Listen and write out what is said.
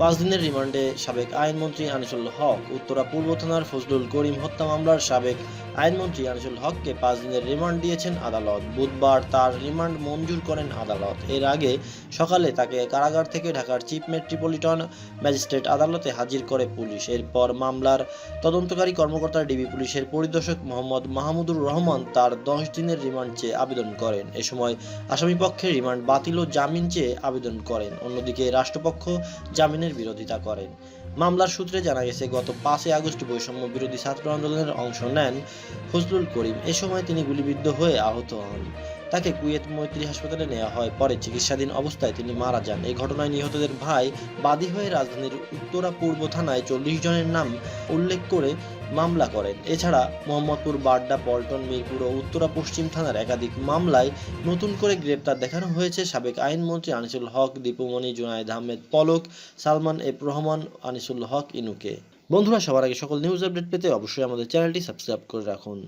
পাঁচ দিনের রিমান্ডে সাবেক আইনমন্ত্রী আনিসুল হক, উত্তরা পূর্ব থানার ফজলুল করিম হত্যা মামলার সাবেক আইনমন্ত্রী আনিসুল হককে পাঁচ দিনের রিমান্ড দিয়েছেন আদালত। বুধবার তার রিমান্ড মঞ্জুর করেন আদালত। এর আগে সকালে তাকে কারাগার থেকে ঢাকার চিফ মেট্রোপলিটন ম্যাজিস্ট্রেট আদালতে হাজির করে পুলিশ। এরপর মামলার তদন্তকারী কর্মকর্তা ডিবি পুলিশের পরিদর্শক মোহাম্মদ মাহমুদুর রহমান তার দশ দিনের রিমান্ড চেয়ে আবেদন করেন। এ সময় আসামি পক্ষের রিমান্ড বাতিল ও জামিন চেয়ে আবেদন করেন। অন্যদিকে রাষ্ট্রপক্ষ জামিনের বিরোধিতা করেন। মামলার সূত্রে জানা গেছে, গত পাঁচই আগস্ট বৈষম্য বিরোধী ছাত্র আন্দোলনের অংশ নেন ফজলুল করিম। এ সময় তিনি গুলিবিদ্ধ হয়ে আহত হন। তাকে কুয়েত মৈত্রী হাসপাতালে নেওয়া হয়। পরে চিকিৎসাধীন অবস্থায় তিনি মারা যান। এই ঘটনায় নিহতদের ভাই বাদী হয়ে রাজধানীর উত্তরা পূর্ব থানায় চল্লিশ জনের নাম উল্লেখ করে মামলা করেন। এছাড়া মোহাম্মদপুর, বাড্ডা, পল্টন, মিরপুর ও উত্তরা পশ্চিম থানার একাধিক মামলায় নতুন করে গ্রেপ্তার দেখানো হয়েছে সাবেক আইনমন্ত্রী আনিসুল হক, দীপুমণি, জুনায়েদ আহমেদ পলক, সালমান এফ রহমান, আনিসুল হক ইনুকে। বন্ধুরা, সবার আগে সকল নিউজ আপডেট পেতে অবশ্যই আমাদের চ্যানেলটি সাবস্ক্রাইব করে রাখুন।